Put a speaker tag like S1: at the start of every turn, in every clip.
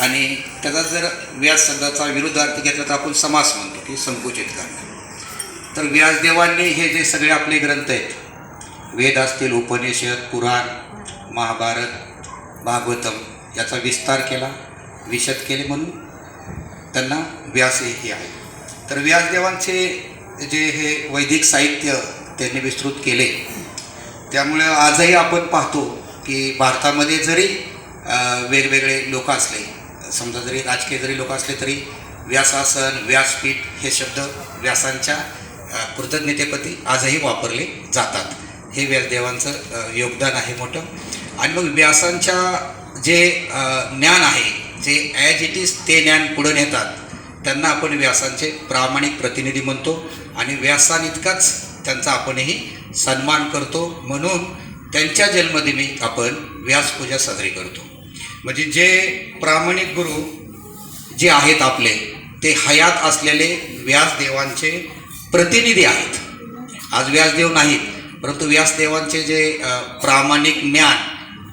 S1: आणि त्याचा जर व्यास शब्दाचा विरुद्धार्थ घेतला तर आपण समास म्हणतो की संकुचित करणं तर व्यासदेवांनी हे जे सगळे आपले ग्रंथ आहेत वेद असतील उपनिषद पुराण महाभारत भागवतम याचा विस्तार केला विशद केले म्हणून त्यांना व्यास हे आहे. तर व्यासदेवांचे जे हे वैदिक साहित्य त्यांनी विस्तृत केले त्यामुळे आजही आपण पाहतो की भारतामध्ये जरी वेगवेगळे लोक असले समजा जरी राजकीय जरी लोक असले तरी व्यासासन व्यासपीठ हे शब्द व्यासांच्या कृतज्ञतेपती आजही वापरले जातात. हे व्यासदेवांचं योगदान आहे मोठं. आणि मग व्यासांच्या जे ज्ञान आहे जे ॲज इट इज ते ज्ञान पुढं नेतात त्यांना आपण व्यासांचे प्रामाणिक प्रतिनिधी म्हणतो आणि व्यासांइतकाच त्यांचा आपणही सन्मान करतो. म्हणून त्यांच्या जन्मदिनी आपण व्यासपूजा साजरी करतो. म्हणजे जे प्रामाणिक गुरु जे आहेत आपले ते हयात असलेले व्यासदेवांचे प्रतिनिधी आहेत. आज व्यासदेव नाहीत परंतु व्यासदेवांचे जे प्रामाणिक ज्ञान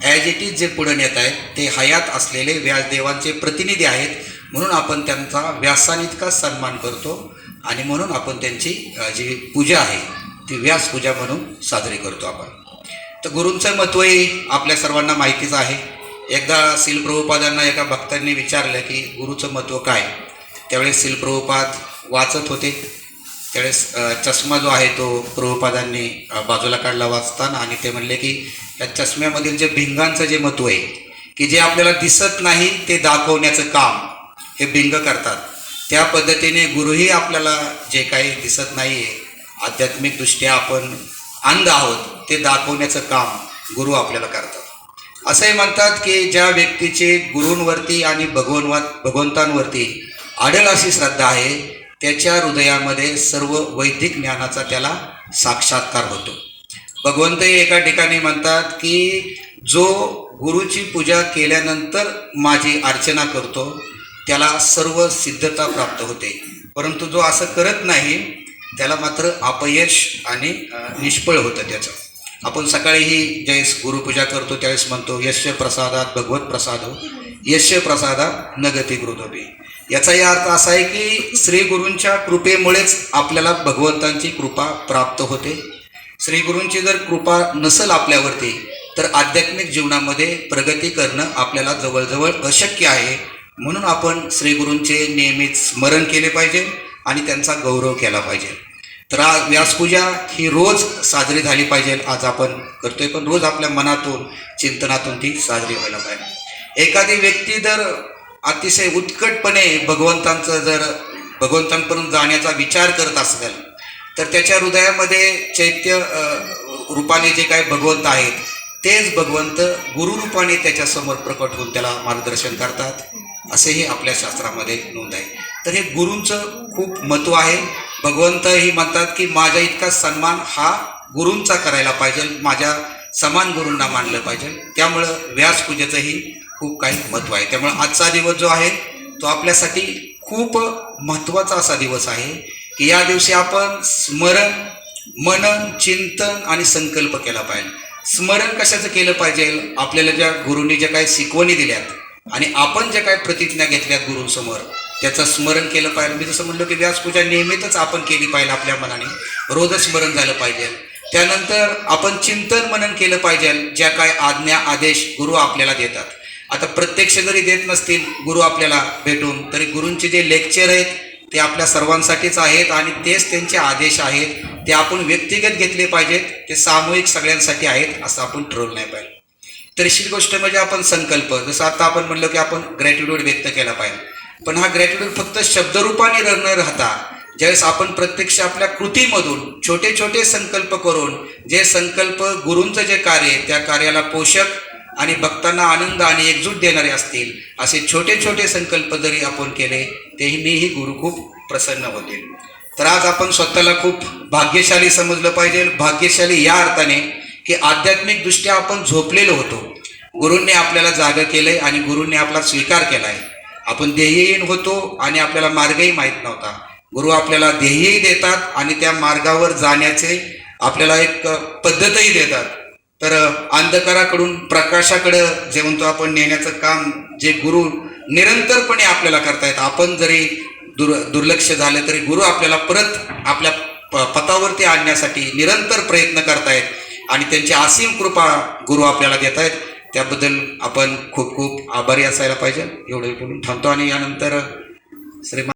S1: ॲज इट इज जे पुढे नेत आहेत ते हयात असलेले व्यासदेवांचे प्रतिनिधी आहेत. म्हणून आपण त्यांचा व्यासानितका सन्मान करतो आणि म्हणून आपण त्यांची जी पूजा आहे ती व्यास पूजा म्हणून साजरी करतो आपण. तर गुरूंचं महत्त्वही आपल्या सर्वांना माहितीच आहे. एकदा शिलप्रभुपादांना एका भक्तांनी विचारलं की गुरुचं महत्त्व काय? त्यावेळेस शिलप्रभुपाद वाचत होते. त्यावेळेस चष्मा जो आहे तो प्रभुपादांनी बाजूला काढला वाचताना आणि ते म्हणले की या चष्म्यामधील जे भिंगांचं जे महत्त्व आहे की जे आपल्याला दिसत नाही ते दाखवण्याचं काम हे भिंग करतात. त्या पद्धतीने गुरुही आपल्याला जे काही दिसत नाही आहे आध्यात्मिकदृष्ट्या आपण अंध आहोत ते दाखवण्याचं काम गुरु आपल्याला करतात. असंही म्हणतात की ज्या व्यक्तीचे गुरूंवरती आणि भगवनवा भगवंतांवरती आढळ अशी श्रद्धा आहे त्याच्या हृदयामध्ये सर्व वैदिक ज्ञानाचा त्याला साक्षात्कार होतो. भगवंतही एका ठिकाणी म्हणतात की जो गुरुची पूजा केल्यानंतर माझी अर्चना करतो त्याला सर्व सिद्धता प्राप्त होते. परंतु जो असं करत नाही त्याला मात्र अपयश आणि निष्फळ होतं त्याचं. आपण सकाळीही ज्यावेळेस गुरुपूजा करतो त्यावेळेस म्हणतो यश प्रसादात भगवत प्रसाद हो यश प्रसादात नगती गती याचाही अर्थ असा आहे की श्री गुरूंच्या कृपेमुळेच आपल्याला भगवंतांची कृपा प्राप्त होते. श्री गुरूंची जर कृपा नसेल आपल्यावरती तर आध्यात्मिक जीवनामध्ये प्रगती करणं आपल्याला जवळजवळ अशक्य आहे. म्हणून आपण श्रीगुरूंचे नियमित स्मरण केले पाहिजे आणि त्यांचा गौरव केला पाहिजे. तर आज व्यासपूजा ही रोज साजरी झाली पाहिजे. आज आपण करतोय पण रोज आपल्या मनातून चिंतनातून ती साजरी व्हायला पाहिजे. एखादी व्यक्ती जर अतिशय उत्कटपणे भगवंतांचं जर भगवंतांपर्यंत जाण्याचा विचार करत असेल तर त्याच्या हृदयामध्ये चैत्य रूपाने जे काही भगवंत आहेत तेच भगवंत गुरुरूपाने त्याच्यासमोर प्रकट होऊन त्याला मार्गदर्शन करतात. असेही आपल्या शास्त्रामध्ये नोंद आहे. तर हे गुरूंचं खूप महत्त्व आहे. भगवंतही म्हणतात की माझ्या इतका सन्मान हा गुरूंचा करायला पाहिजे माझ्या समान गुरूंना मानलं पाहिजे. त्यामुळं व्यासपूजेचंही खूप काही महत्त्व आहे. त्यामुळं आजचा दिवस जो आहे तो आपल्यासाठी खूप महत्त्वाचा असा दिवस आहे की या दिवशी आपण स्मरण मनन चिंतन आणि संकल्प केला पाहिजे. स्मरण कशाचं केलं पाहिजे? आपल्याला ज्या गुरूंनी ज्या काही शिकवणी दिल्यात आणि आपण ज्या काही प्रतिज्ञा घेतल्यात गुरूंसमोर त्याचं स्मरण केलं पाहिजे मी जसं म्हणलो की व्यासपूजा नियमितच आपण केली पाहिजे आपल्या मनाने. रोजच स्मरण झालं पाहिजे. त्यानंतर आपण चिंतन मनन केलं पाहिजे ज्या काय आज्ञा आदेश गुरु आपल्याला देतात. आता प्रत्यक्ष जरी देत नसतील गुरु आपल्याला भेटून तरी गुरूंचे जे लेक्चर आहेत ते आपल्या सर्वांसाठीच आहेत आणि तेच त्यांचे आदेश आहेत. ते आपण व्यक्तिगत घेतले पाहिजेत ते सामूहिक सगळ्यांसाठी आहेत असं आपण ठरवलं नाही पाहिजे. तिसरी गोष्ट म्हणजे आपण संकल्प. जसं आता आपण म्हणलो की आपण ग्रॅटिट्यूड व्यक्त केला पाहिजे. पण हा ग्रॅटिट्यूड फक्त शब्दरूपाने र- न राहता ज्यावेळेस आपण प्रत्यक्ष आपल्या कृतीमधून छोटे छोटे संकल्प करून जे संकल्प गुरूंचं जे कार्य त्या कार्याला पोषक आणि भक्तांना आनंद आणि एकजूट देणारे असतील असे छोटे छोटे संकल्प जरी आपण केले तेही मीही गुरु खूप प्रसन्न होतील तर आज आपण स्वतःला खूप भाग्यशाली समजलं पाहिजे. भाग्यशाली या अर्थाने की आध्यात्मिकदृष्ट्या आपण झोपलेलो होतो. गुरूंनी आपल्याला जागं केलंय आणि गुरूंनी आपला स्वीकार केला आहे आपण ध्येयहीन होतो आणि आपल्याला मार्गही माहीत नव्हता. गुरु आपल्याला ध्येयही देतात आणि त्या मार्गावर जाण्याचे आपल्याला एक पद्धतही देतात. तर अंधकाराकडून प्रकाशाकडं जे म्हणतो आपण नेण्याचं काम जे गुरु निरंतरपणे आपल्याला करतायत. आपण जरी दुर् दुर्लक्ष झालं तरी गुरु आपल्याला परत आपल्या प पथावरती आणण्यासाठी निरंतर प्रयत्न करतायत आणि त्यांची असीम कृपा गुरु आपल्याला देत आहेत त्याबद्दल आपण खूप खूप आभारी असायला पाहिजे. एवढं बोलून थांबतो आणि यानंतर श्रीमान